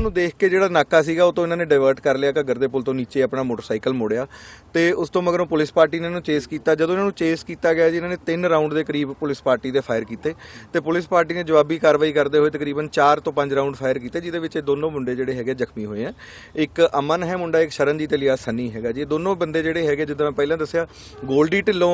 ਉਹਨਾਂ ਨੂੰ ਦੇਖ ਕੇ ਜਿਹੜਾ ਨਾਕਾ ਸੀਗਾ ਉਹ ਤੋਂ ਇਹਨਾਂ ਨੇ ਡਾਇਵਰਟ ਕਰ ਲਿਆ ਘੱਗਰ ਦੇ ਪੁਲ ਤੋਂ ਨੀਚੇ ਆਪਣਾ ਮੋਟਰਸਾਈਕਲ ਮੋੜਿਆ। ਤੇ ਉਸ ਤੋਂ ਮਗਰੋਂ ਪੁਲਿਸ ਪਾਰਟੀ ਨੇ ਇਹਨਾਂ ਨੂੰ ਚੇਸ ਕੀਤਾ। ਜਦੋਂ ਇਹਨਾਂ ਨੂੰ ਚੇਸ ਕੀਤਾ ਗਿਆ ਜੀ ਇਹਨਾਂ ਨੇ ਤਿੰਨ ਰਾਉਂਡ ਦੇ ਕਰੀਬ ਪੁਲਿਸ ਪਾਰਟੀ ਦੇ ਫਾਇਰ ਕੀਤੇ। ਤੇ ਪੁਲਿਸ ਪਾਰਟੀ ਨੇ ਜਵਾਬੀ ਕਾਰਵਾਈ ਕਰਦੇ ਹੋਏ ਤਕਰੀਬਨ 4 ਤੋਂ 5 ਰਾਉਂਡ ਫਾਇਰ ਕੀਤੇ ਜਿਹਦੇ ਵਿੱਚ ਇਹ ਦੋਨੋਂ ਮੁੰਡੇ ਜਿਹੜੇ ਹੈਗੇ ਜ਼ਖਮੀ ਹੋਏ ਆ। ਇੱਕ ਅਮਨ ਹੈ ਮੁੰਡਾ ਇੱਕ ਸ਼ਰਨਜੀਤ ਇਲਿਆ ਸੰਨੀ ਹੈਗਾ ਜੀ। ਇਹ ਦੋਨੋਂ ਬੰਦੇ ਜਿਹੜੇ ਹੈਗੇ ਜਿੱਦਾਂ ਮੈਂ ਪਹਿਲਾਂ ਦੱਸਿਆ ਗੋਲਡੀ ਢਿੱਲੋਂ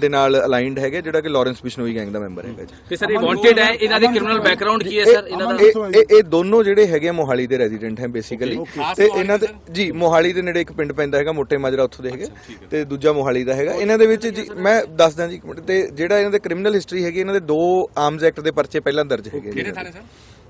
ਦੇ ਨਾਲ ਅਲਾਈਨਡ ਹੈਗੇ ਜਿਹੜਾ ਕਿ ਲਾਰੈਂਸ ਬਿਸ਼ਨੋਈ ਗੈਂਗ ਦਾ ਮੈਂਬਰ ਹੈਗਾ ਜੀ। ਤੇ ਸਰ ਇਹ ਵਾਂਟਡ ਹੈ? ਇਹਨਾਂ ਦੇ ਕ੍ਰਿਮੀਨਲ ਬੈਕਗ੍ਰਾਉਂਡ ਕੀ ਹੈ ਸਰ? ਇਹਨਾਂ ਦਾ ਇਹ ਦੋਨੋਂ ਜਿਹੜੇ ਹੈਗੇ ਮੋਹਾਲੀ ਦੇ ਰੈਜ਼ੀਡੈਂਟ ਹੈ ਬੇਸਿਕਲੀ ਤੇ ਇਹਨਾਂ ਦੇ ਜੀ ਮੋਹਾਲੀ ਦੇ ਨੇੜੇ ਇੱਕ ਪਿੰਡ ਪੈਂਦਾ ਹੈਗਾ ਮੋਟੇ ਮਾਜਰਾ ਉੱਥੋਂ ਦੇ ਹੈਗੇ। ਤੇ ਦੂਜਾ ਮੋਹਾਲੀ ਦਾ ਹੈਗਾ। ਇਹਨਾਂ ਦੇ ਵਿੱਚ ਜੀ ਮੈਂ ਦੱਸਦਾ ਜੀ ਤੇ ਜਿਹੜਾ ਇਹਨਾਂ ਦੇ ਕ੍ਰਿਮੀਨਲ ਹਿਸਟਰੀ ਹੈਗੀ ਇਹਨਾਂ ਦੇ ਦੋ ਆਰਮਸ ਐਕਟ ਦੇ ਪਰਚੇ ਪਹਿਲਾਂ ਦਰਜ ਹੈਗੇ ਕਿਹੜੇ ਥਾਣੇ ਸਰ?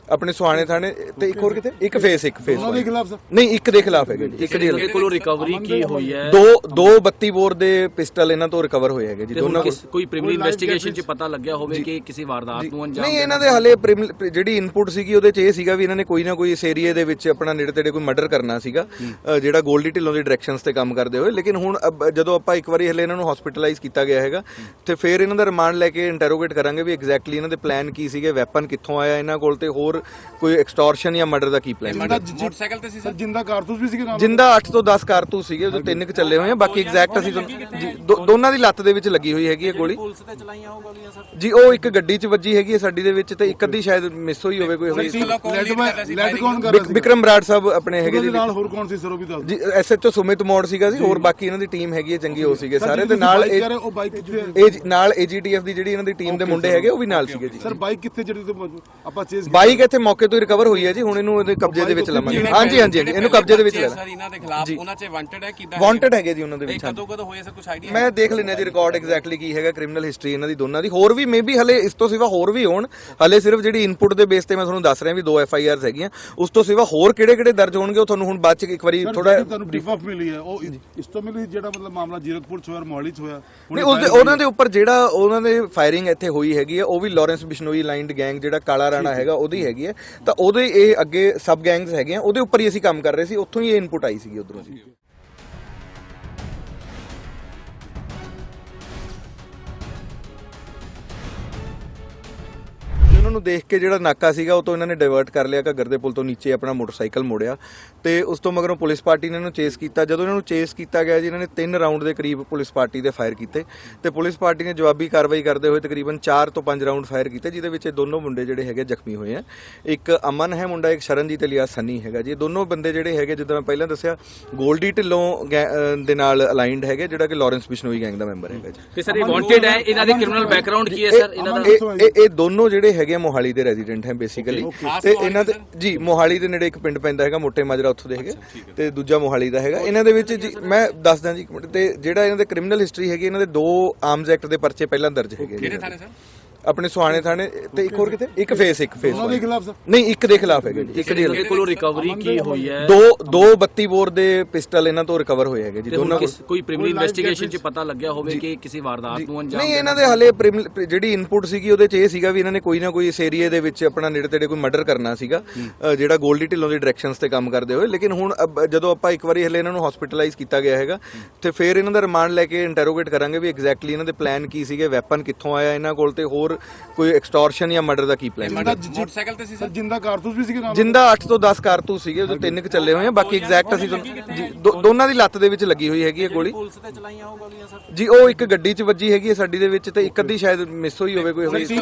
ਆਪਣੇ ਸੁਹਾਣੇ ਥਾਣੇ ਤੇ ਇੱਕ ਹੋਰ ਕਿਤੇ ਇੱਕ ਫੇਸ ਇੱਕ ਫੇਸ ਉਹਨਾਂ ਦੇ ਖਿਲਾਫ ਸਰ। ਨਹੀਂ ਇੱਕ ਦੇ ਖਿਲਾਫ ਹੈਗੇ ਜੀ। ਇੱਕ ਦੇ ਦੇ ਕੋਲੋਂ ਰਿਕਵਰੀ ਕੀ ਹੋਈ ਹੈ? ਦੋ ਦੋ 32 ਬੋਰ ਦੇ ਪਿਸਟਲ ਇਹਨਾਂ ਤੋਂ ਰਿਕਵਰ ਹੋਏ ਹੈਗੇ ਜੀ ਤੇ ਹੁਣ ਦੋਨਾਂ ਕਿਸ ਕੋਈ ਪ੍ਰੀਮਿਨਰੀ ਇਨਵੈਸਟੀਗੇਸ਼ਨ ਚ ਪਤਾ ਲੱਗਿਆ ਹੋਵੇ ਕਿ ਕਿਸੇ ਵਾਰਦਾਤ ਨੂੰ ਅੰਜਾਮ ਨਹੀਂ ਇਹਨਾਂ ਦੇ ਹਲੇ ਪ੍ਰਿਮ- ਜਿਹੜੀ ਇਨਪੁਟ ਸੀਗੀ ਉਹਦੇ ਚ ਇਹ ਸੀਗਾ ਵੀ ਇਹਨਾਂ ਨੇ ਕੋਈ ਨਾ ਕੋਈ ਇਸ ਏਰੀਏ ਦੇ ਵਿੱਚ ਆਪਣਾ ਨੇੜੇ ਤੇੜੇ ਕੋਈ ਮਰਡਰ ਕਰਨਾ ਸੀਗਾ ਅ, ਜਿਹੜਾ ਗੋਲਡੀ ਢਿੱਲੋਂ ਦੀ ਡਾਇਰੈਕਸ਼ਨਸ ਤੇ ਕੰਮ ਕਰਦੇ ਹੋਏ। ਲੇਕਿਨ ਹੁਣ ਅਬ- ਜਦੋਂ ਆਪਾਂ ਇੱਕ ਵਾਰੀ ਹਲੇ ਇਹਨਾਂ ਨੂੰ ਹਸਪੀਟਲਾਈਜ਼ ਕੀਤਾ ਗਿਆ ਹੈਗਾ ਤੇ ਫਿਰ ਇਹਨਾਂ ਦਾ ਰਿਮਾਂਡ ਲੈ ਕੇ ਇੰਟਰੋਗੇਟ ਕਰਾਂਗੇ ਵੀ ਐਗਜ਼ੈਕਟਲੀ ਇਹਨਾਂ ਦੇ ਪਲਾਨ ਕੀ ਸੀਗੇ ਵੈਪਨ ਕਿੱਥੋਂ ਆਇਆ ਇਹਨਾਂ ਕੋਲ ਤੇ ਹੋਰ ਕੋਈ ਐਕਸਟੋਰਸ਼ਨ ਜਾਂ ਮਰਡਰ ਦਾ ਕੀ ਪਲਾਨ ਮੋਟਰਸਾਈਕਲ ਤੇ ਸੀ ਸਰ? ਜਿੰਦਾ ਕਾਰਤੂਸ ਵੀ ਸੀਗੇ ਨਾਲ? ਜਿੰਦਾ 8 ਤੋਂ 10 ਕਾਰਤੂਸ ਸੀਗੇ ਉਹਦੇ ਤਿੰਨ ਕੁ ਚੱਲੇ ਹੋਏ ਆ ਬਾਕੀ ਐਗਜ਼ੈਕਟ ਅਸੀਂ ਤੁਹਾਨੂੰ- ਜੀ ਦੋ- ਦੋਨਾਂ ਦੀ ਲੱਤ ਦੇ ਵਿੱਚ ਲੱਗੀ ਹੋਈ ਹੈਗੀ ਹੈ ਗੋਲੀ। ਪੁਲਿਸ ਤੇ ਚਲਾਈਆਂ ਉਹ ਗੋਲੀਆਂ ਸਰ? ਜੀ ਉਹ ਇੱਕ ਗੱਡੀ 'ਚ ਵੱਜੀ ਹੈਗੀ ਹੈ ਸਾਡੀ ਦੇ ਵਿੱਚ ਤੇ ਇੱਕ ਅੱਧੀ ਸ਼ਾਇਦ ਮਿਸ ਹੋਈ ਹੋਵੇ ਕੋਈ ਹੋਈ ਲੈਟ ਲੈਟ ਕੌਣ ਕਰ ਰਿਹਾ ਬਿਕ- ਵਿਕਰਮ ਬਰਾੜ ਸਾਹਿਬ ਆਪਣੇ ਹੈਗੇ ਉਹਦੇ ਜੀ ਨਾਲ ਹੋਰ ਕੌਣ ਸੀ ਸਰ ਉਹ ਵੀ ਦੱਸ ਦਿਓ। ਜੀ ਐਸਐਚਓ ਸੁਮਿਤ ਮੋੜ ਸੀਗਾ ਜੀ ਹੋਰ ਬਾਕੀ ਇਹਨਾਂ ਦੀ ਟੀਮ ਹੈਗੀ ਹੈ ਚੰਗੀ ਹੋ ਸੀਗੇ ਸਾਰੇ ਤੇ ਨਾਲ ਇਹ ਕਹਿ ਰਹੇ ਉਹ ਬਾਈਕ ਕਿੱਥੇ ਹੈ? ਇਹ ਜੀ- ਨਾਲ ਏਜੀਟੀਐਫ ਦੀ ਜਿਹੜੀ ਇਹਨਾਂ ਦੀ ਟੀਮ ਦੇ ਮੁੰਡੇ ਹੈਗੇ ਉਹ ਵੀ ਨਾਲ ਸੀਗੇ ਜੀ। ਸਰ ਬਾਈਕ ਕਿੱਥੇ ਜਿਹੜੀ ਤੇ ਮੌਜੂਦ ਆਪਾਂ ਚੇਸ ਬਾਈਕ ਇੱਥੇ ਮੌਕੇ ਤੋਂ ਹੀ ਰਿਕਵਰ ਹੋਈ ਹੈ ਜੀ ਹੁਣ ਇਹਨੂੰ ਇਹਦੇ ਕਬਜ਼ੇ ਦੇ ਵਿੱਚ ਲਵਾਂਗੇ। ਹਾਂਜੀ ਹਾਂਜੀ ਹਾਂਜੀ ਇਹਨੂੰ ਕਬਜ਼ੇ ਦੇ ਵਿੱਚ ਲੈ ਸਰ ਇਹਨਾਂ ਦੇ ਖਿਲਾਫ ਉਹਨਾਂ 'ਚ ਵਾਂਟਡ ਹੈ ਕਿਦਾਂ ਵਾਂਟਡ ਹੈਗੇ? ਜੀ ਉਹਨਾਂ ਦੇ ਵਿੱਚ ਕਦੋਂ ਕਦੋਂ ਹੋਏ ਸਰ ਕੁਝ ਆਈਡੀਆ ਮੈਂ ਦੇਖ ਲੈਣਾ ਜੀ ਰਿਕਾਰਡ ਐਗਜ਼ੈਕਟਲੀ ਕੀ ਹੈਗਾ ਕ੍ਰਿਮੀਨਲ ਹਿਸਟਰੀ ਇਹਨਾਂ ਦੀ ਦੋਨਾਂ ਦੀ। ਹੋਰ ਵੀ ਮੇਬੀ ਹਲੇ ਇਸ ਤੋਂ ਸਿਵਾ ਹੋਰ ਵੀ ਹੋਣ। ਹਲੇ ਸਿਰਫ ਜਿਹੜੀ ਇਨਪੁਟ ਦੇ ਬੇਸ ਤੇ ਮੈਂ ਤੁਹਾਨੂੰ ਦੱਸ ਰਿਹਾ ਵੀ ਦੋ ਐਫ ਆਈ ਆਰਸ ਹੈਗੀਆਂ। ਉਸ ਤੋਂ ਸਿਵਾ ਹੋਰ ਕਿਹੜੇ ਕਿਹੜੇ ਦਰਜ ਹੋਣਗੇ ਉਹ ਤੁਹਾਨੂੰ ਹੁਣ ਬਾਅਦ ਚ ਇੱਕ ਵਾਰੀ ਥੋੜਾ ਤੁਹਾਨੂੰ ਬਰੀਫ ਆਫ ਮਿਲੀ ਹੈ ਉਹ ਇਸ ਤੋਂ ਮਿਲੀ ਜਿਹੜਾ ਮਤਲਬ ਮਾਮਲਾ ਜੀਰਕਪੁਰ ਚ ਹੋਇਆ ਮੋਹਾਲੀ ਚ ਹੋਇਆ ਨਹੀਂ ਉਸਦੇ ਉਹਨਾਂ ਦੇ ਉੱਪਰ ਜਿਹੜਾ ਉਹਨਾਂ ਦੇ ਫਾਇਰਿੰਗ ਇੱਥੇ ਹੋਈ ਹੈਗੀ ਹੈ ਉਹ ਵੀ ਲਾਰੈਂਸ ਬਿਸ਼ਨੋਈ ਲਾਈਨਡ ਗੈਂਗ ਜਿਹੜਾ ਕਾਲਾ ਰਾਣਾ ਹੈਗਾ ਉਹਦੀ ਹੈਗੀ ਹੈ। ਤਾਂ ਉਹਦੇ ਇਹ ਅੱਗੇ ਸਬ ਗੈਂਗਸ ਹੈਗੇ ਆ, ਉਹਦੇ ਉੱਪਰ ਹੀ ਅਸੀਂ ਕੰਮ ਕਰ ਰਹੇ ਸੀ, ਉੱਥੋਂ ਹੀ ਇਹ ਇਨਪੁਟ ਆਈ ਸੀਗੀ ਉਧਰੋਂ ਜੀ। ਨੂੰ ਦੇਖ ਕੇ ਜਿਹੜਾ ਨਾਕਾ ਸੀਗਾ ਉਹ ਤੋਂ ਇਹਨਾਂ ਨੇ ਡਾਇਵਰਟ ਕਰ ਲਿਆ ਘੱਗਰ ਦੇ ਪੁਲ ਤੋਂ ਨੀਚੇ ਆਪਣਾ ਮੋਟਰਸਾਈਕਲ ਮੋੜਿਆ। ਤੇ ਉਸ ਤੋਂ ਮਗਰੋਂ ਪੁਲਿਸ ਪਾਰਟੀ ਨੇ ਇਹਨਾਂ ਨੂੰ ਚੇਸ ਕੀਤਾ। ਜਦੋਂ ਇਹਨਾਂ ਨੂੰ ਚੇਸ ਕੀਤਾ ਗਿਆ ਜੀ ਇਹਨਾਂ ਨੇ ਤਿੰਨ ਰਾਉਂਡ ਦੇ ਕਰੀਬ ਪੁਲਿਸ ਪਾਰਟੀ ਦੇ ਫਾਇਰ ਕੀਤੇ। ਤੇ ਪੁਲਿਸ ਪਾਰਟੀ ਨੇ ਜਵਾਬੀ ਕਾਰਵਾਈ ਕਰਦੇ ਹੋਏ ਤਕਰੀਬਨ 4 ਤੋਂ 5 ਰਾਉਂਡ ਫਾਇਰ ਕੀਤੇ ਜਿਹਦੇ ਵਿੱਚ ਇਹ ਦੋਨੋਂ ਮੁੰਡੇ ਜਿਹੜੇ ਹੈਗੇ ਜ਼ਖਮੀ ਹੋਏ ਆ। ਇੱਕ ਅਮਨ ਹੈ ਮੁੰਡਾ ਇੱਕ ਸ਼ਰਨਜੀਤ ਇਲਿਆ ਸੰਨੀ ਹੈਗਾ ਜੀ। ਇਹ ਦੋਨੋਂ ਬੰਦੇ ਜਿਹੜੇ ਹੈਗੇ ਜਿੱਦਾਂ ਮੈਂ ਪਹਿਲਾਂ ਦੱਸਿਆ ਗੋਲਡੀ ਢਿੱਲੋਂ ਦੇ ਨਾਲ ਅਲਾਈਨਡ ਹੈਗੇ ਜਿਹੜਾ ਕਿ ਲਾਰੈਂਸ ਬਿਸ਼ਨੋਈ ਗੈਂਗ ਦਾ ਮੈਂਬਰ ਹੈਗਾ ਜੀ। ਤੇ ਸਰ ਇਹ ਵਾਂਟਡ ਹੈ? ਇਹਨਾਂ ਦੇ ਕ੍ਰਿਮੀਨਲ ਬੈਕਗ੍ਰਾਉਂਡ ਕੀ ਹੈ ਸਰ? ਇਹਨਾਂ ਦਾ ਇਹ ਦੋਨੋਂ ਜਿਹੜੇ ਹੈਗੇ ਮੋਹਾਲੀ ਦੇ ਰੈਜ਼ੀਡੈਂਟ ਹੈ ਬੇਸਿਕਲੀ ਤੇ ਇਹਨਾਂ ਦੇ ਜੀ ਮੋਹਾਲੀ ਦੇ ਨੇੜੇ ਇੱਕ ਪਿੰਡ ਪੈਂਦਾ ਹੈਗਾ ਮੋਟੇ ਮਾਜਰਾ ਉੱਥੋਂ ਦੇ ਹੈਗੇ। ਤੇ ਦੂਜਾ ਮੋਹਾਲੀ ਦਾ ਹੈਗਾ। ਇਹਨਾਂ ਦੇ ਵਿੱਚ ਜੀ ਮੈਂ ਦੱਸਦਾ ਜੀ ਇੱਕ ਮਿੰਟ। ਤੇ ਜਿਹੜਾ ਇਹਨਾਂ ਦੇ ਕ੍ਰਿਮੀਨਲ ਹਿਸਟਰੀ ਹੈਗੀ ਇਹਨਾਂ ਦੇ ਦੋ ਆਰਮਸ ਐਕਟ ਦੇ ਪਰਚੇ ਪਹਿਲਾਂ ਦਰਜ ਹੈਗੇ ਕਿਹੜੇ ਥਾਣੇ ਸਰ? ਆਪਣੇ ਸੁਹਾਣੇ ਥਾਣੇ ਤੇ ਇੱਕ ਹੋਰ ਕਿਤੇ? ਇੱਕ ਫੇਸ ਇੱਕ ਫੇਸ ਉਹਨਾਂ ਦੇ ਖਿਲਾਫ ਸਰ। ਨਹੀਂ ਇੱਕ ਦੇ ਖਿਲਾਫ ਹੈਗੇ। ਜੀ ਇੱਕ ਦੇ ਇਹਨਾਂ ਦੇ ਕੋਲੋਂ ਰਿਕਵਰੀ ਕੀ ਹੋਈ ਹੈ? ਦੋ ਦੋ 32 ਬੋਰ ਦੇ ਪਿਸਟਲ ਇਹਨਾਂ ਤੋਂ ਰਿਕਵਰ ਹੋਏ ਹੈਗੇ ਜੀ ਤੇ ਹੁਣ ਦੋਨਾਂ ਕਿਸ ਕੋਈ ਪ੍ਰੀਮਿਨਰੀ ਇਨਵੈਸਟੀਗੇਸ਼ਨ ਚ ਪਤਾ ਲੱਗਿਆ ਹੋਵੇ ਕਿ ਕਿਸੇ ਵਾਰਦਾਤ ਨੂੰ ਅੰਜਾਮ ਨਹੀਂ ਇਹਨਾਂ ਦੇ ਹਲੇ ਪ੍ਰਿਮ- ਪ੍ਰਿ- ਜਿਹੜੀ ਇਨਪੁਟ ਸੀਗੀ ਉਹਦੇ ਚ ਇਹ ਸੀਗਾ ਵੀ ਇਹਨਾਂ ਨੇ ਕੋਈ ਨਾ ਕੋਈ ਇਸ ਏਰੀਏ ਦੇ ਵਿੱਚ ਆਪਣਾ ਨੇੜੇ ਤੇੜੇ ਕੋਈ ਮਰਡਰ ਕਰਨਾ ਸੀਗਾ ਅ, ਜਿਹੜਾ ਗੋਲਡੀ ਢਿੱਲੋਂ ਦੀ ਡਾਇਰੈਕਸ਼ਨਸ ਤੇ ਕੰਮ ਕਰਦੇ ਹੋਏ। ਲੇਕਿਨ ਹੁਣ ਅਬ- ਜਦੋਂ ਆਪਾਂ ਇੱਕ ਵਾਰੀ ਹਲੇ ਇਹਨਾਂ ਨੂੰ ਹਸਪੀਟਲਾਈਜ਼ ਕੀਤਾ ਗਿਆ ਹੈਗਾ ਤੇ ਫਿਰ ਇਹਨਾਂ ਦਾ ਰਿਮਾਂਡ ਲੈ ਕੇ ਇੰਟਰੋਗੇਟ ਕਰਾਂਗੇ ਵੀ ਐਗਜ਼ੈਕਟਲੀ ਇਹਨਾਂ ਦੇ ਪਲਾਨ ਕੀ ਸੀਗੇ ਵੈਪਨ ਕਿੱਥੋਂ ਆਇਆ ਇਹਨਾਂ ਕੋਲ ਤੇ ਹੋਰ ਕੋਈ ਐਕਸਟੋਰਸ਼ਨ ਜਾਂ ਮਰਡਰ ਦਾ ਕੀ ਪਲਾਨ ਮੋਟਰਸਾਈਕਲ ਤੇ ਸੀ ਸਰ? ਜਿੰਦਾ ਕਾਰਤੂਸ ਵੀ ਸੀਗੇ ਨਾਲ? ਜਿੰਦਾ 8 ਤੋਂ 10 ਕਾਰਤੂਸ ਸੀਗੇ ਉਹਦੇ ਤਿੰਨ ਕੁ ਚੱਲੇ ਹੋਏ ਆ ਬਾਕੀ ਐਗਜ਼ੈਕਟ ਅਸੀਂ ਤੁਹਾਨੂੰ- ਜੀ ਦੋ- ਦੋਨਾਂ ਦੀ ਲੱਤ ਦੇ ਵਿੱਚ ਲੱਗੀ ਹੋਈ ਹੈਗੀ ਹੈ ਗੋਲੀ। ਪੁਲਿਸ ਤੇ ਚਲਾਈਆਂ ਉਹ ਗੋਲੀਆਂ ਸਰ? ਜੀ ਉਹ ਇੱਕ ਗੱਡੀ 'ਚ ਵੱਜੀ ਹੈਗੀ ਹੈ ਸਾਡੀ ਦੇ ਵਿੱਚ ਤੇ ਇੱਕ ਅੱਧੀ ਸ਼ਾਇਦ ਮਿਸ ਹੋਈ ਹੋਵੇ ਕੋਈ ਹੋਈ ਲੈਟ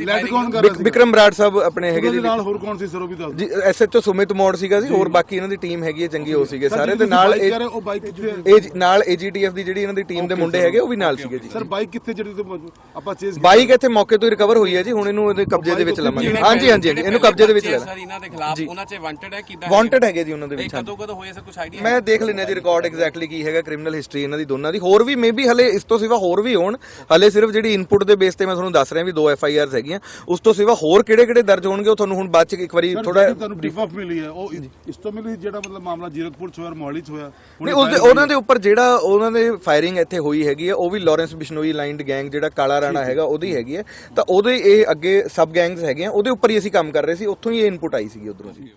ਲੈਟ ਕੌਣ ਕਰ ਰਿਹਾ ਸੀ ਵਿਕਰਮ ਬਰਾੜ ਸਾਹਿਬ ਆਪਣੇ ਹੈਗੇ ਉਹਦੇ ਜੀ ਨਾਲ ਹੋਰ ਕੌਣ ਸੀ ਸਰ ਉਹ ਵੀ ਦੱਸ। ਜੀ ਐਸਐਚਓ ਸੁਮਿਤ ਮੋੜ ਸੀਗਾ ਜੀ ਹੋਰ ਬਾਕੀ ਇਹਨਾਂ ਦੀ ਟੀਮ ਹੈਗੀ ਹੈ ਚੰਗੀ ਹੋ ਸੀਗੇ ਸਾਰੇ ਤੇ ਨਾਲ ਇਹ ਕਹਿ ਰਹੇ ਉਹ ਬਾਈਕ ਕਿੱਥੇ ਹੈ? ਇਹ ਜੀ- ਨਾਲ ਏਜੀਟੀਐਫ ਦੀ ਜਿਹੜੀ ਇਹਨਾਂ ਦੀ ਟੀਮ ਦੇ ਮੁੰਡੇ ਹੈਗੇ ਉਹ ਵੀ ਨਾਲ ਸੀਗੇ ਜੀ। ਸਰ ਬਾਈਕ ਕਿੱਥੇ ਜਿਹੜੀ ਤੇ ਮੌਜੂਦ ਆਪਾਂ ਚੇਸ ਬਾਈਕ ਇੱਥੇ ਮੌਕੇ ਤੋਂ ਹੀ ਰਿਕਵਰ ਹੋਈ ਹੈ ਜੀ ਹੁਣ ਇਹਨੂੰ ਇਹਦੇ ਕਬਜ਼ੇ ਦੇ ਵਿੱਚ ਲਵਾਂਗੇ। ਹਾਂਜੀ ਹਾਂਜੀ ਹਾਂਜੀ ਇਹਨੂੰ ਕਬਜ਼ੇ ਦੇ ਵਿੱਚ ਲੈ ਸਰ ਇਹਨਾਂ ਦੇ ਖਿਲਾਫ ਉਹਨਾਂ 'ਚ ਵਾਂਟਡ ਹੈ ਕਿਦਾਂ ਵਾਂਟਡ ਹੈਗੇ ਜੀ ਉਹਨਾਂ ਦੇ ਵਿੱਚ ਕਦੋਂ ਕਦੋਂ ਹੋਏ ਸਰ ਕੁਝ ਆਈਡੀਆ ਮੈਂ ਦੇਖ ਲੈਣਾ ਜੀ ਰਿਕਾਰਡ ਐਗਜ਼ੈਕਟਲੀ ਕੀ ਹੈਗਾ ਕ੍ਰਿਮੀਨਲ ਹਿਸਟਰੀ ਇਹਨਾਂ ਦੀ ਦੋਨਾਂ ਦੀ। ਹੋਰ ਵੀ ਮੇਬੀ ਹਲੇ ਇਸ ਤੋਂ ਸਿਵਾ ਹੋਰ ਵੀ ਹੋਣ ਹਲੇ ਸਿਰਫ ਜਿਹੜੀ ਇਨਪੁਟ ਦੇ ਬੇਸ ਤੇ ਮੈਂ ਤੁਹਾਨੂੰ ਦੱਸ ਰਿਹਾ ਵੀ ਦੋ ਐਫ ਆਈ ਆਰਸ ਹੈਗੀਆਂ ਉਸ ਤੋਂ ਸਿਵਾ ਹੋਰ ਕਿਹੜੇ ਕਿਹੜੇ ਦਰਜ ਹੋਣਗੇ ਉਹ ਤੁਹਾਨੂੰ ਹੁਣ ਬਾਅਦ ਚ ਇੱਕ ਵਾਰੀ ਥੋੜਾ ਤੁਹਾਨੂੰ ਬਰੀਫ ਆਫ ਮਿਲੀ ਹੈ ਉਹ ਇਸ ਤੋਂ ਮਿਲੀ ਜਿਹੜਾ ਮਤਲਬ ਮਾਮਲਾ ਜੀਰਕਪੁਰ ਚ ਹੋਇਆ ਮੋਹਾਲੀ ਚ ਹੋਇਆ ਨਹੀਂ ਉਹਨਾਂ ਦੇ ਉੱਪਰ ਜਿਹੜਾ ਉਹਨਾਂ ਦੇ ਫਾਇਰਿੰਗ ਇੱਥੇ ਹੋਈ ਹੈਗੀ ਹੈ ਉਹ ਵੀ ਲਾਰੈਂਸ ਬਿਸ਼ਨੋਈ ਲਾਈਨਡ ਗੈਂਗ ਜਿਹੜਾ ਕਾਲਾ ਰਾਣਾ ਹੈਗਾ ਉਹਦੀ ਹੈਗੀ ਹੈ। ਤਾਂ ਉਹਦੇ ਇਹ ਅੱਗੇ ਸਬ ਗੈਂਗਸ ਹੈਗੇ ਆ, ਉਹਦੇ ਉੱਪਰ ਹੀ ਅਸੀਂ ਕੰਮ ਕਰ ਰਹੇ ਸੀ, ਉੱਥੋਂ ਹੀ ਇਹ ਇਨਪੁਟ ਆਈ ਸੀਗੀ ਉਧਰੋਂ ਜੀ